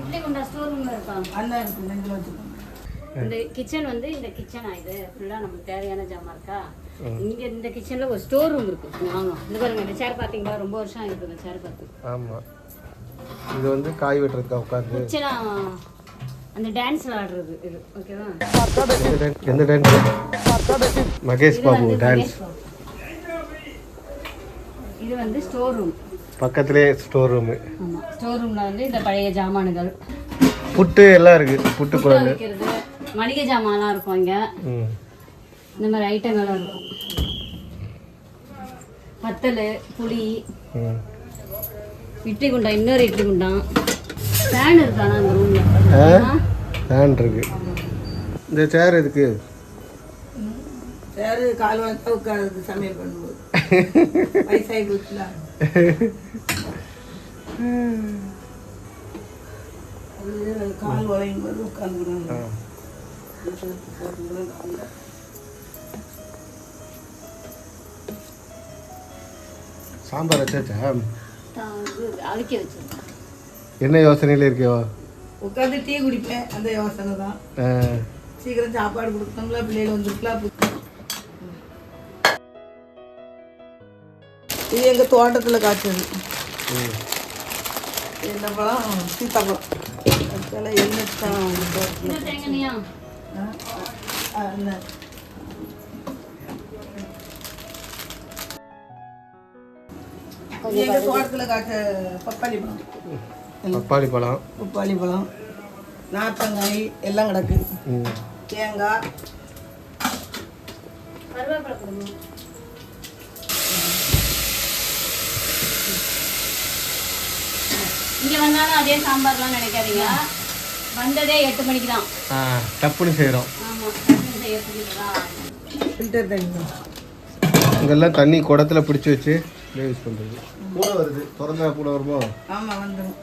இட்லி குண்டா ஸ்டோர் ரூம்ல இருக்காங்க அண்ணா இருக்கு நெஞ்சில் வச்சுக்கோங்க இந்த கிச்சன் வந்து இந்த கிச்சனா இது? ஃபுல்லா நமக்கு தேவையான ஜாமான் இருக்கா? இங்க இந்த கிச்சன்ல ஒரு ஸ்டோர் ரூம் இருக்கு. வாங்க. இந்த பாருங்க இந்த சேர் பாத்தீங்களா ரொம்ப வருஷம் ஆயிருக்கு இந்த சேர் பார்த்து. ஆமாம் இது வந்து காய் வெட்டுறதுக்கா உட்காந்து கிச்சனா அந்த டான்ஸ்ல ஆடுறது இது. ஓகேவா எந்த டான்ஸ் மகேஷ் பாபு டான்ஸ். இது வந்து ஸ்டோர் ரூம் பக்கத்துலேயே ஸ்டோர் ரூமு ஆமா. ஸ்டோர் ரூம்ல வந்து இந்த பழைய ஜாமான்கள். புட்டு எல்லாம் இருக்குது புட்டு குழம்பு வைக்கிறது மளிகை ஜாமான்லாம் இருக்கும் இங்க ம். இந்த மாதிரி ஐட்டங்கள்லாம் இருக்கும். வத்தல் புளி ம். இட்லி குண்டா இன்னொரு இட்லி குண்டா. ஃபேன் இருக்கானா அந்த ரூம்ல ஃபேன் இருக்கு. இந்த சேர் எதுக்கு? சேரு கால் வளர்த்தா உட்காருது சமையல் பண்ணும்போது. வயசாகி போச்சுல. அது கால் வளையும் போது உட்காந்துக்கிறாங்க சாம்பார் வச்சாச்சா? என்ன யோசனையில் இருக்கியோ? உட்காந்து டீ குடிப்பேன் அந்த யோசனை தான் சீக்கிரம் சாப்பாடு கொடுக்கணும்ல பிள்ளைகள் வந்துருக்கலாம் இது எங்கள் தோட்டத்தில் காய்ச்சது. என்ன பழம்? சீத்தாப்பழம். அதுக்கால எண்ணெய் தான் எங்க தோட்டத்துல. காய்ச்ச பப்பாளி பழம். பப்பாளி பழம். பப்பாளி பழம். நார்த்தங்காய் எல்லாம் கிடக்கு. தேங்காய். இங்க வந்தாலும் அதே சாம்பார்லாம் நினைக்காதீங்க. வந்ததே எட்டு மணிக்கு தான். ஆ டப்புன்னு செய்கிறோம் ஃபில்டர் தண்ணி. தான். இங்கெல்லாம் தண்ணி குடத்துல பிடிச்சி வச்சு யூஸ் பண்ணுறது கூட வருது. திறந்தா கூட வருமோ? ஆமாம் வந்துடும்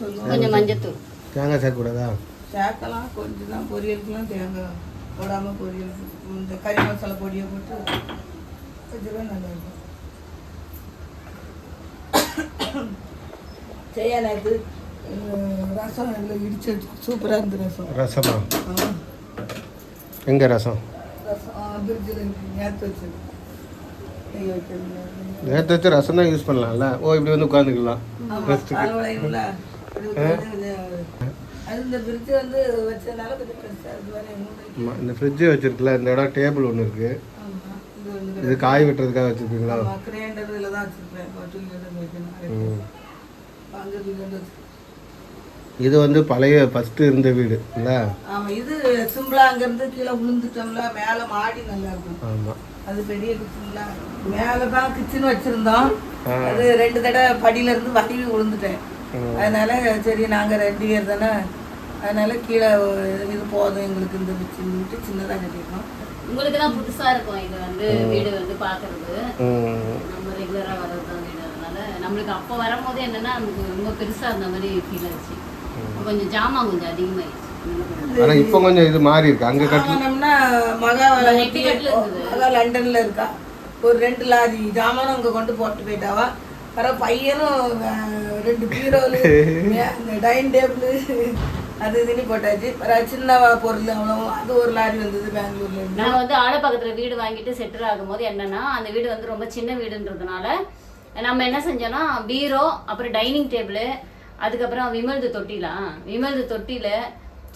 சொல்லுவோம் கொஞ்சம் மஞ்சத்தூள். தேங்காய் சேர்க்கக்கூடாதா சேர்க்கலாம். கொஞ்சம் தான் பொரியலுக்குலாம் தேங்காய் போடாமல் பொரியல். இந்த கறி மசாலா பொடியை போட்டு வச்சுருவேன் நல்லா இருக்கும். செய்யா நேற்று ரசம் எல்லாம் இடிச்சு சூப்பராக இருந்து ரசம். ரசமா? ஆ, எங்கே ரசம்? ரசம் பிரிட்ஜில் நேற்று வச்சது. நேற்று வச்சு ரசம் தான் யூஸ் பண்ணலாம்ல? ஓ இப்படி வந்து உட்காந்துக்கலாம் ரெஸ்ட்டுக்கு இந்த ஃப்ரிட்ஜ் வந்து வச்சதுனால கொஞ்சம் பெருசாக மூணு இந்த ஃப்ரிட்ஜு வச்சிருக்குல்ல இந்த இடம் டேபிள் ஒன்று இருக்குது இது வந்து இது காய் வெட்டுறதுக்காக வச்சுருக்கீங்களா கிரைண்டர் இதில் தான் வீலர் இது வந்து பழைய ஃபஸ்ட்டு இருந்த வீடு இல்லை? ஆமாம் இது சிம்பிளாக அங்கேருந்து கீழே விழுந்துட்டோம்ல மேலே மாடி நல்லா இருக்கும். ஆமாம் அது பெரிய கிச்சன்ல மேலே தான் கிச்சன் வச்சுருந்தோம். அது ரெண்டு தடவை படியில இருந்து வடிவி விழுந்துட்டேன். அதனால சரி நாங்கள் ரெண்டு பேர் தானே அதனால கீழே இது போதும் எங்களுக்கு இந்த கிச்சன்ட்டு சின்னதாக கட்டியிருக்கோம். உங்களுக்கு தான் புதுசா இருக்கும் இது வந்து வீடு வந்து பாக்குறது ம். நம்ம ரெகுலரா வர்றது தான் வீடு. அதனால நம்மளுக்கு அப்போ வரும்போது என்னன்னா நமக்கு ரொம்ப பெருசா இருந்த மாதிரி ஃபீல் ஆச்சு. கொஞ்சம் ஜாமான் கொஞ்சம் அதிகமாயிடுச்சு. இப்போ கொஞ்சம் இது மாறி இருக்கு. அங்கே கட்டி வாங்கினோம்னா மகா நெட்டு கட்டில் இருந்தது மகா லண்டன்ல இருக்கா? ஒரு ரெண்டு லாரி ஜாமானும் அங்கே கொண்டு போட்டு போயிட்டாவா? வர பையனும் ரெண்டு பீரோலு டைனிங் டேபிள் அது இதுன்னு போட்டாச்சு. வர சின்ன பொருள் அவ்வளோ அது ஒரு லாரி வந்தது பெங்களூர்ல இருந்து. நாங்க வந்து ஆலப்பக்கத்துல வீடு வாங்கிட்டு செட்டில் ஆகும்போது என்னன்னா அந்த வீடு வந்து ரொம்ப சின்ன வீடுன்றதுனால நம்ம என்ன செஞ்சோம்னா பீரோ அப்புறம் டைனிங் டேபிள் அதுக்கப்புறம் விமல்து தொட்டிலாம் விமல்து தொட்டில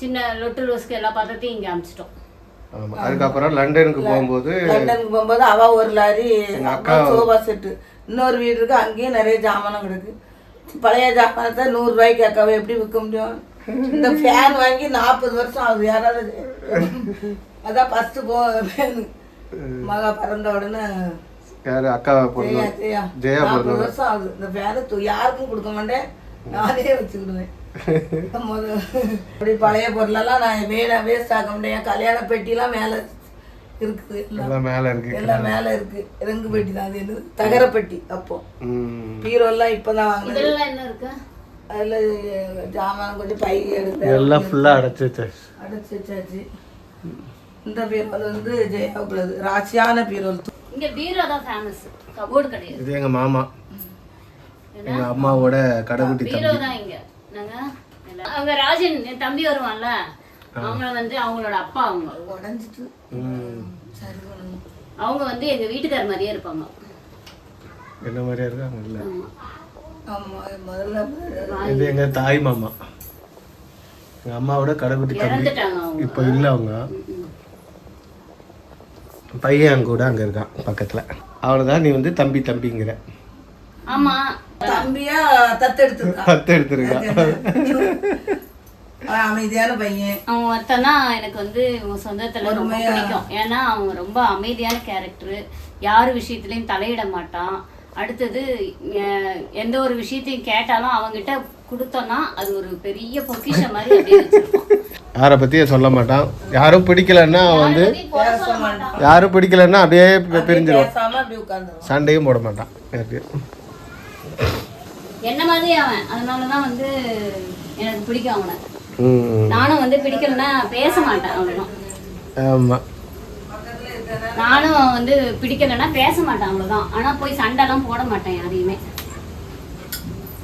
சின்ன லொட்டு ரோஸ்க்கு எல்லா பாத்திரத்தையும் இங்க அமிச்சிட்டோம். அதுக்கப்புறம் லண்டனுக்கு போகும்போது லண்டனுக்கு போகும்போது அவ ஒரு லாரி சோபா செட்டு இன்னொரு வீடு இருக்கு அங்கேயும் நிறைய ஜாமானம் கிடக்கு. பழைய ஜாமானத்தை நூறு ரூபாய்க்கு அக்காவை எப்படி விற்க முடியும்? இந்த ஃபேன் வாங்கி நாற்பது வருஷம் ஆகுது யாராவது அதான் ஃபர்ஸ்ட் போ ஃபேனு மகா பிறந்த உடனே யார்? அக்கா ஜெயா நாற்பது. வருஷம் ஆகுது. இந்த ஃபேனு யாருக்கும் கொடுக்க மாட்டேன். நானே வச்சுக்கிடுவேன். அப்படி பழைய பொருளெல்லாம் நான் வேணா வேஸ்ட் ஆக முடியும் கல்யாண பெட்டிலாம் மேலே இருக்குது. எல்லாம் எல்லாம் மேலே இருக்கு. எல்லாம் மேலே இருக்கு. ரெங்கு பெட்டி தான் அது என்னது? தகர பெட்டி அப்போ. ம். பீரோலாம் இப்போதான் வாங்கினது. இதெல்லாம் என்ன இருக்கு? அதில் ஜாமான் கொஞ்சம் பை எடுத்து எல்லாம் ஃபுல்லாக அடைச்சி வச்சாச்சு அடைச்சி வச்சாச்சு இந்த பீரோல் வந்து ஜெயாவுக்குள்ளது. ராசியான பீரோல் இங்க பீரோ தான் ஃபேமஸ் கபோர்டு கிடையாது. இது எங்கள் மாமா. எங்கள் அம்மாவோட கடைக்குட்டி பீரோ தான் இங்க. நாங்க எல்லாம் அவங்க ராஜன் என் தம்பி வருவான்ல. அவங்கள வந்து அவங்களோட அப்பா அவங்க. உடஞ்சிட்டு. சரி அவங்க வந்து எங்க வீட்டுக்கார மாதிரியே இருப்பாங்க. என்ன மாதிரியா இருக்காங்க? இல்லை. இது எங்கள் தாய் மாமா. எங்கள் அம்மாவோட கடைக்குட்டி தம்பி. இப்போ இல்லை அவங்க. பையன் கூட அங்கே இருக்கான் பக்கத்தில். அவ்வளோதான் நீ வந்து தம்பி தம்பிங்கிற. ஆமா. தம்பியா தத்தெடுத்துருக்கான் அவன் அமைதியான பையன். அவன் ஒருத்தன் தான் எனக்கு வந்து இவங்க சொந்தத்துல ரொம்ப பிடிக்கும். ஏன்னா அவங்க ரொம்ப அமைதியான கேரக்டர் யார் விஷயத்துலயும் தலையிட மாட்டான். அடுத்தது எந்த ஒரு விஷயத்தையும் கேட்டாலும் அவங்கிட்ட கொடுத்தோம்னா அது ஒரு பெரிய பொக்கிஷம் மாதிரி யாரை பற்றியும் சொல்ல மாட்டான். யாரும் பிடிக்கலன்னா அவன் வந்து. யாரும் பிடிக்கலன்னா அப்படியே பி- பிரிஞ்சிருவான். பேசாம அப்படி உட்காந்துருவான். சண்டையும் போட மாட்டான் யார்கிட்டயும். என்ன மாதிரி அவன்? அதனாலதான் வந்து எனக்கு பிடிக்கும் அவனை. நானும் வந்து பிடிக்கலன்னா பேச மாட்டேன் அவ்வளவுதான். ஆமா. நானும் வந்து பிடிக்கலன்னா பேச மாட்டேன் அவ்வளவுதான். ஆனா போய் சண்டைலாம் போட மாட்டேன் யாரையுமே.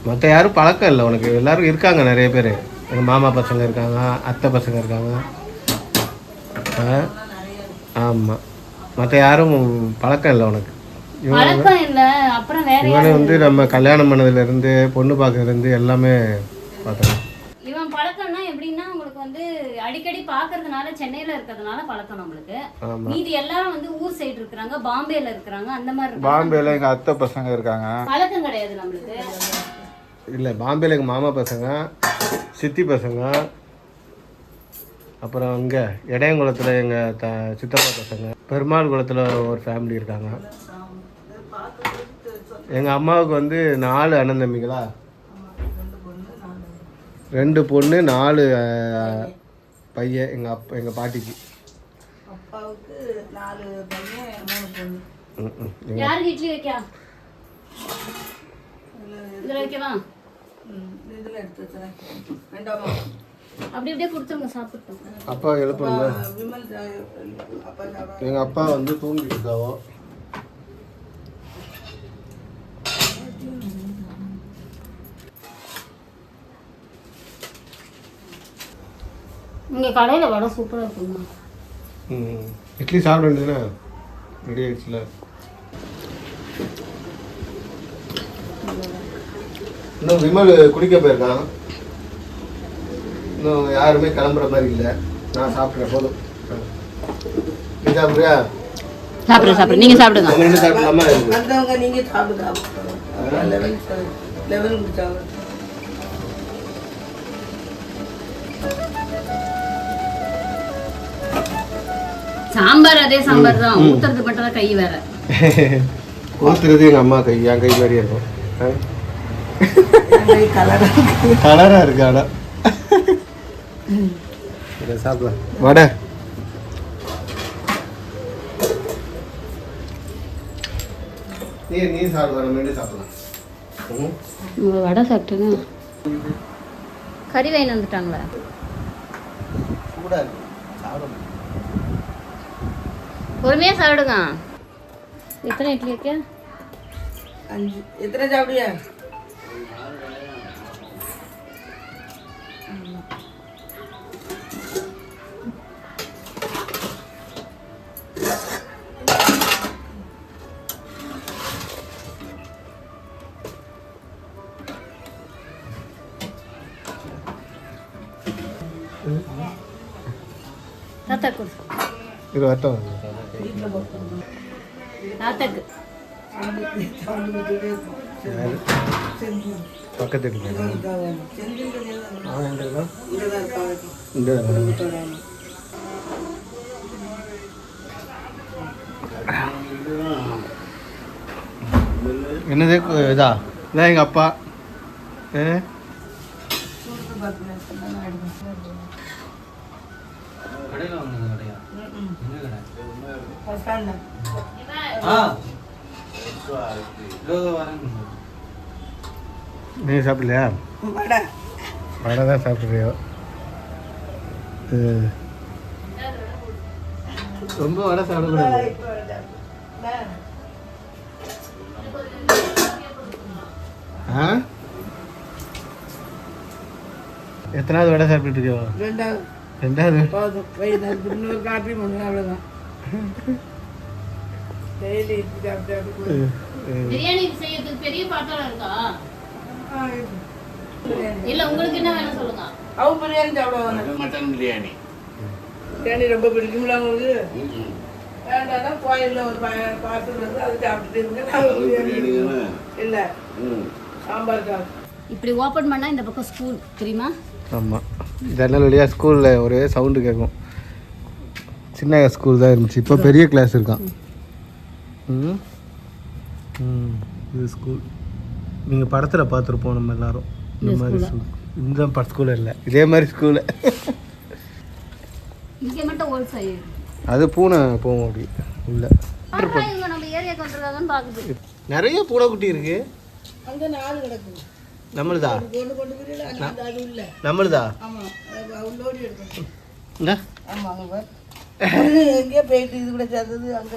மற்ற யாரும் பழக்கம் இல்லை உனக்கு. எல்லாரும் இருக்காங்க நிறைய பேர். எங்கள் மாமா பசங்க இருக்காங்க அத்தை பசங்க இருக்காங்க. ஆமாம் மற்ற யாரும் பழக்கம் இல்லை உனக்கு. இவன் வந்து நம்ம கல்யாணம் பண்ணதுலேருந்து பொண்ணு பார்க்கறதுலேருந்து எல்லாமே பார்த்தோம். இவன் பழக்கம்னா வந்து அடிக்கடி பாக்குறதுனால சென்னையில இருக்கிறதுனால பழக்கம் நம்மளுக்கு. மீதி எல்லாரும் வந்து ஊர் சைடு இருக்கிறாங்க பாம்பேல இருக்கிறாங்க அந்த மாதிரி. பாம்பேல எங்க அத்தை பசங்க இருக்காங்க. பழக்கம் கிடையாது நம்மளுக்கு. இல்லை பாம்பேல எங்கள் மாமா பசங்க சித்தி பசங்க அப்புறம் இங்கே இடையங்குளத்தில் எங்கள் த சித்தப்பா பசங்க பெருமாள் குளத்தில் ஒரு ஃபேமிலி இருக்காங்க. எங்கள் அம்மாவுக்கு வந்து நாலு அண்ணன் தம்பிங்களா? ரெண்டு பொண்ணு நாலு பையன் எங்கள் அப்பா எங்கள் பாட்டிக்கு. அப்பாவுக்கு நாலு பையன் மூணு பொண்ணு. யாருக்கு இட்லி வைக்கா? இதுல வைக்கவா? ம், இதுல எடுத்து வச்சுறேன். வேண்டாமா அப்படி அப்படியே கொடுத்துருங்க சாப்பிட்டோம் அப்பா சாப்பிட எங்கள் அப்பா வந்து தூங்கிட்டு இருக்காவோ. இங்க கடையில வடை சூப்பரா இருக்குங்க ம் இட்லி சாப்பிட வேண்டியதுனா ரெடி ஆயிடுச்சுல. இன்னும் விமல் குடிக்க போயிருக்கான். இன்னும் யாருமே கிளம்புற மாதிரி இல்லை. நான் சாப்பிட்றேன் போதும். நீ சாப்பிட்றியா? சாப்பிடுங்க சாப்பிடுங்க நீங்க சாப்பிடுங்க. நம்ம ரெண்டு சாப்பிடலாமா? வந்தவங்க நீங்க சாப்பிடுங்க. சாம்பார் அதே சாம்பார் தான். ஊத்துறது மட்டும் தான் கை வேற. ஊத்துறது எங்கள் அம்மா கை என் கை மாதிரியே இருக்கும். கலர் கலராக இருக்கு இதை சாப்பிடலாம் வடை. நீ சாப்பிடுவா சாப்பிடலாம். வடை சாப்பிட்டுங்க கறி வாங்கி வந்துட்டாங்களா? இருக்கு. சாப்பிட பொறுமையா சாப்பிடுங்க எத்தனை இட்லி வைக்க அஞ்சு எத்தனை சாப்பிடுவியா தாத்தா கொடு இது வரட்டும் தாத்தாக்கு யாரு? பக்கத்து வீட்டுல அவன் எங்க இருக்கான்? இங்க இருக்கான். என்னது கு- நீ சாப்பிடலையா? வடை. வடை தான் சாப்பிட்றியோ? ரொம்ப வடை சாப்பிடக்கூடாது. ஆ? எத்தனாவது வடை சாப்பிட்டுட்டு இருக்கியோ? ரெண்டாவது. ரெண்டாவது. போதும் இன்னொரு காப்பி அவ்வளோதான் டெய்லி பிரியாணி செய்யறதுக்கு பெரிய பாத்திரம் இருக்கா? இல்ல உங்களுக்கு என்ன வேணும் சொல்லுங்க. அவங்க பிரியாணி சாப்பிடுவாங்க. மட்டன் பிரியாணி. பிரியாணி ரொம்ப பிடிக்கும்ல உங்களுக்கு வேண்டாம்னா கோயிலில் ஒரு பார்சல் வந்து அது சாப்பிட்டுட்டு இருங்க. இல்லை. சாம்பார் இப்படி ஓபன் பண்ணா இந்த பக்கம் ஸ்கூல் தெரியுமா? ஆமாம் ஜன்னல் வழியாக ஸ்கூலில் ஒரே சவுண்டு கேட்கும் சின்ன ஸ்கூல் தான் இருந்துச்சு. இப்போ பெரிய கிளாஸ் இருக்கான். ம்? ம் இது ஸ்கூல் நீங்கள் படத்தில் பார்த்துருப்போம் நம்ம எல்லாரும். இந்த மாதிரி ஸ்கூல் இந்த பட ஸ்கூல் இல்லை. இதே மாதிரி ஸ்கூலு இங்க மட்டும் ஓல் சைடு அது பூனை போவோம் அப்படி. உள்ள இவங்க நம்ம ஏரியாக்கு வந்துருக்காங்கன்னு பாக்குது நிறைய பூனைக்குட்டி இருக்கு. அங்கே நாலு கிடக்குது நம்மளுதா? நம்மளுதா? ஒண்ணு எங்கேயோ போயிட்டு இது கூட சேர்ந்தது அங்கே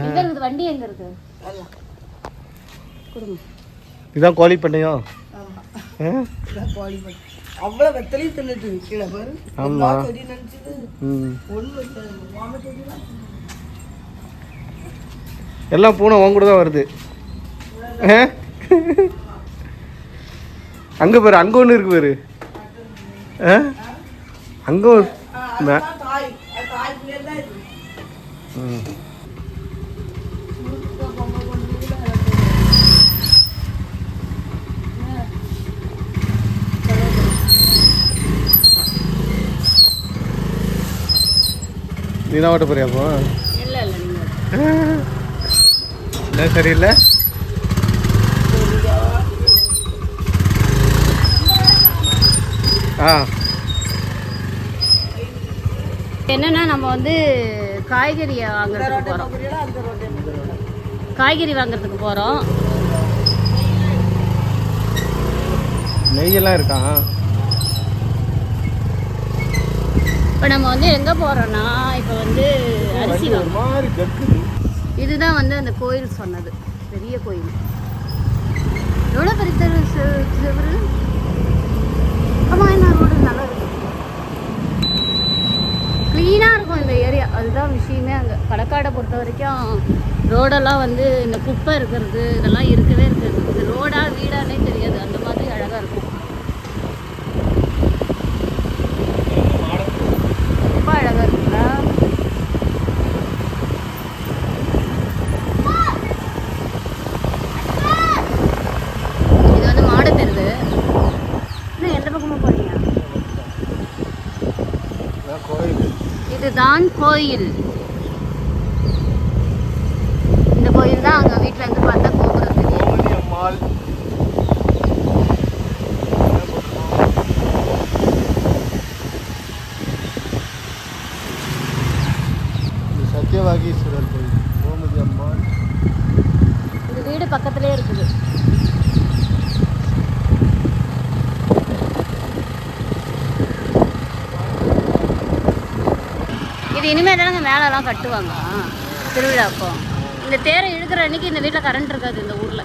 எங்க இருக்குது? வண்டி எங்க இருக்கு கொடுங்க. இதுதான் கோழி பண்ணையம் அவ்வளோ வெத்தலையும் தின்னுட்டு கீழே பாரு. எல்லாம் பூனை உன் கூட தான் வருது? அங்க பாரு அங்க ஒன்று இருக்கு பாரு. ஆ? அங்க ஒரு மே- அதான் தாய். அது தாய் பிள்ளைகள் தான் இது ம். நீ தான் ஓட்ட போறியா அப்போ? இல்ல இல்ல சரியில்லை? என்னன்னா நம்ம வந்து காய்கறி வாங்குறதுக்கு புரியல காய்கறி வாங்குறதுக்கு போறோம். நெய்யெல்லாம் இருக்கான் இப்போ நம்ம வந்து எங்க போறோம்னா இப்போ வந்து அரிசி இதுதான் வந்து அந்த கோயில் சொன்னது. பெரிய கோயில். எவ்வளோ பெரிய செவரு ஆமா என்ன ரோடு நல்லா இருக்கும் க்ளீனாக இருக்கும் இந்த ஏரியா அதுதான் விஷயமே அங்கே. கடக்காடை பொறுத்த வரைக்கும் ரோடெல்லாம் வந்து இந்த குப்பை இருக்கிறது இதெல்லாம் இருக்கவே இருக்காது. இது ரோடா வீடானே தெரியாது. அந்த மாதிரி அழகாக இருக்கும். ரொம்ப அழகாக இருக்கும் இது வந்து மாடு தெருவு இன்னும் எந்த பக்கமாக போறீங்க கோயில் தான் கோயில். இந்த கோயில் தான் அங்கே வீட்டில் இருந்து பார்த்து கோபுரம் தெரியும் கோமதி அம்மாள் இது சத்யவாகீஸ்வரர் கோயில் கோமதி அம்மாள் இந்த வீடு பக்கத்துலேயே இருக்குது இது மேலெல்லாம் கட்டுவாங்க. திருவிழாப்போ இந்த தேரை இழுக்கிற அன்னைக்கு இந்த வீட்டில் கரண்ட் இருக்காது இந்த ஊரில்.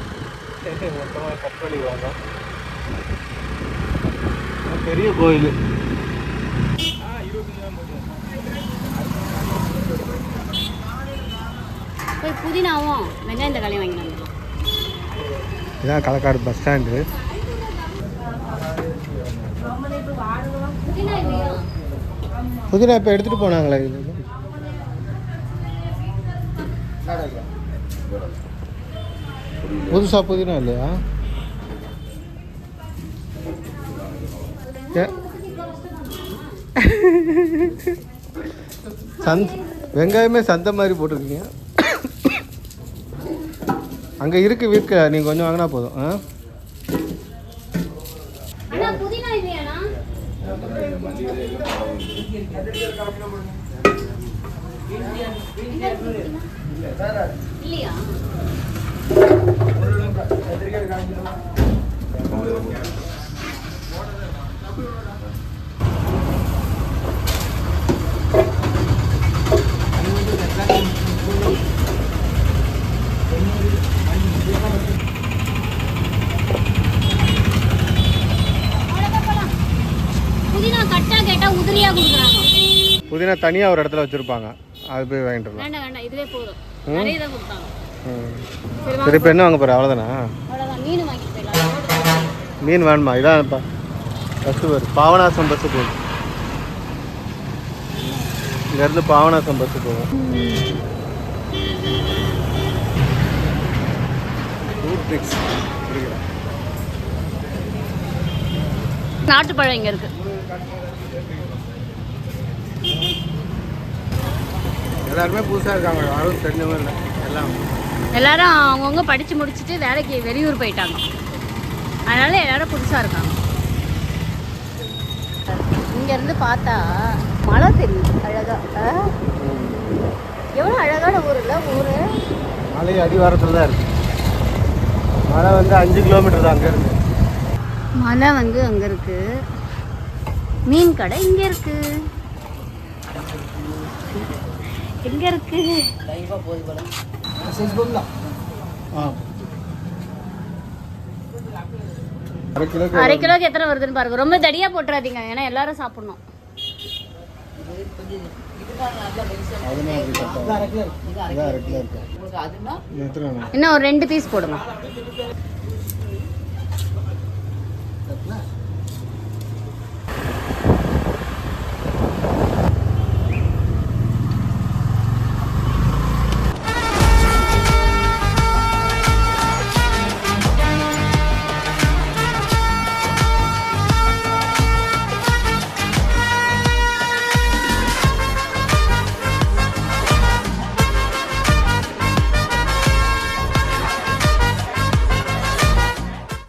பெரிய கோயில். போய் புதினாவும் வெங்காயம் தக்காளி வாங்கினாங்க இதான் களக்காடு பஸ் ஸ்டாண்டு புதினா இல்லையா? புதினா இப்போ எடுத்துகிட்டு போனாங்களே இது புதுசாக புதினா இல்லையா? ஏ- சந்த் வெங்காயமே சந்தை மாதிரி போட்டிருக்கீங்க. அங்கே இருக்கு விற்க நீங்கள் கொஞ்சம் வாங்கினா போதும். ஆ? இல்லையா? புதினா தனியாக ஒரு இடத்துல வச்சுருப்பாங்க. அது போய் வாங்கிட்டு வரலாம். இதுவே போதும். நிறைய தான் கொடுத்தாங்க. சரி இப்போ என்ன வாங்க போகிற அவ்வளோதானா மீன் வேணுமா? இதான் இப்போ பஸ்ஸு வருது பாவனாசம் பஸ்ஸு போகுது இங்கேருந்து பாவனாசம் பஸ்ஸு போகும். நாட்டுப்பழம் இங்கே இருக்கு. எல்லாருமே புதுசாக இருக்காங்க. யாரும் தெரிஞ்சவங்க இல்லை. எல்லாம். எல்லாரும் அவங்கவுங்க படித்து முடிச்சுட்டு வேலைக்கு வெளியூர் போயிட்டாங்க. அதனால எல்லாரும் புதுசாக இருக்காங்க. இங்கேருந்து பார்த்தா மழை தெரியுது அழகா. எவ்வளோ அழகான ஊர் இல்லை ஊர்? மலை அடிவாரத்தில் தான் இருக்குது மலை வந்து அஞ்சு கிலோமீட்டர் தான் அங்கே இருக்குது மலை வந்து அங்கே இருக்கு. மீன் கடை இங்கே இருக்கு. எங்க இருக்கு? அரை கிலோக்கு எத்தனை வருதுன்னு பாருங்க. ரொம்ப தடியா போட்டுறாதீங்க. ஏன்னா எல்லாரும் சாப்பிடணும். இன்னும் ஒரு ரெண்டு பீஸ் போடுங்க.